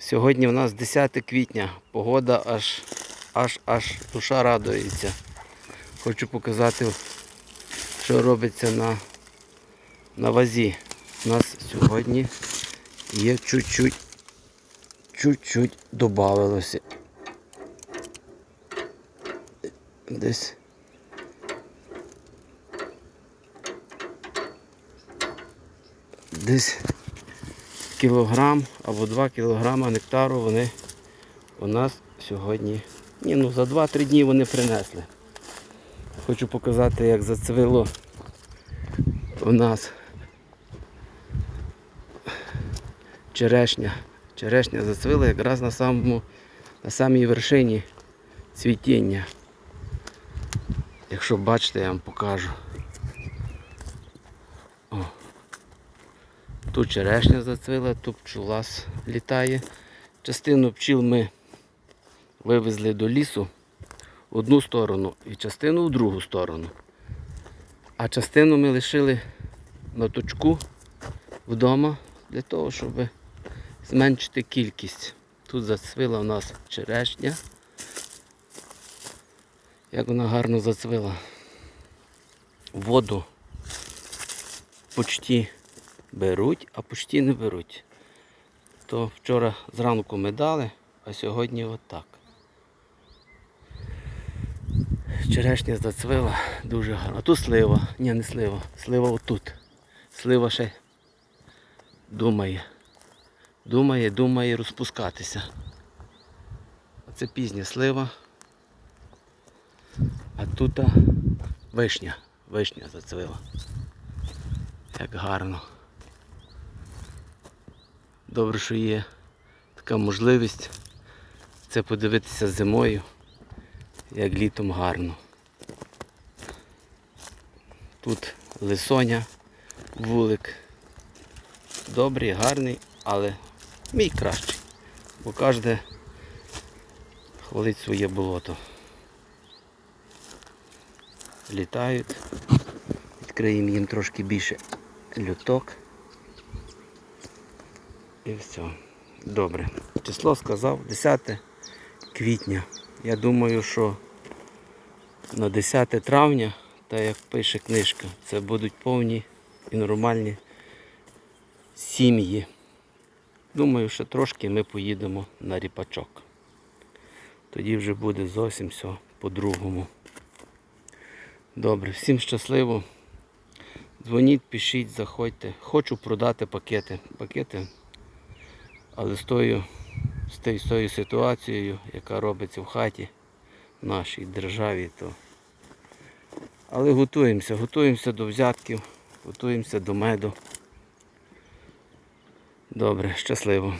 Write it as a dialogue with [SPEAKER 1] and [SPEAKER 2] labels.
[SPEAKER 1] Сьогодні у нас 10 квітня. Погода аж аж аж душа радується. Хочу показати, що робиться на, на вазі. У нас сьогодні є чуть-чуть, чуть-чуть додавалося. Десь. Десь кілограм або 2 кілограма нектару вони у нас сьогодні. Ні, ну за 2-3 дні вони принесли. Хочу показати, як зацвіло у нас черешня. Черешня зацвіла якраз на самому, на самій вершині цвітіння. Якщо бачите, я вам покажу. Тут черешня зацвіла, тут пчолас літає. Частину пчіл ми вивезли до лісу в одну сторону і частину в другу сторону. А частину ми лишили на точку вдома для того, щоб зменшити кількість. Тут зацвіла у нас черешня. Як вона гарно зацвила. Воду почті беруть, а почті не беруть. То вчора зранку ми дали, а сьогодні отак. Черешня зацвила дуже гарно. А тут слива. Ні, не слива. Слива отут. Слива ще думає. Думає, думає розпускатися. Оце пізня слива. А тут вишня. Вишня зацвила. Як гарно. Добре, що є така можливість це подивитися зимою, як літом гарно. Тут лисоня, вулик. Добрий, гарний, але мій кращий. Бо кожне хвалить своє болото. Літають. Відкриємо їм трошки більше люток. І все. Добре. Число сказав 10 квітня. Я думаю, що на 10 травня, так як пише книжка, це будуть повні і нормальні сім'ї. Думаю, що трошки ми поїдемо на ріпачок. Тоді вже буде зовсім все по-другому. Добре, всім щасливо. Дзвоніть, пишіть, заходьте. Хочу продати пакети. Пакети, але з тою, з тою, з тою ситуацією, яка робиться в хаті в нашій державі, то. Але готуємося, готуємося до взятків, готуємося до меду. Добре, щасливо.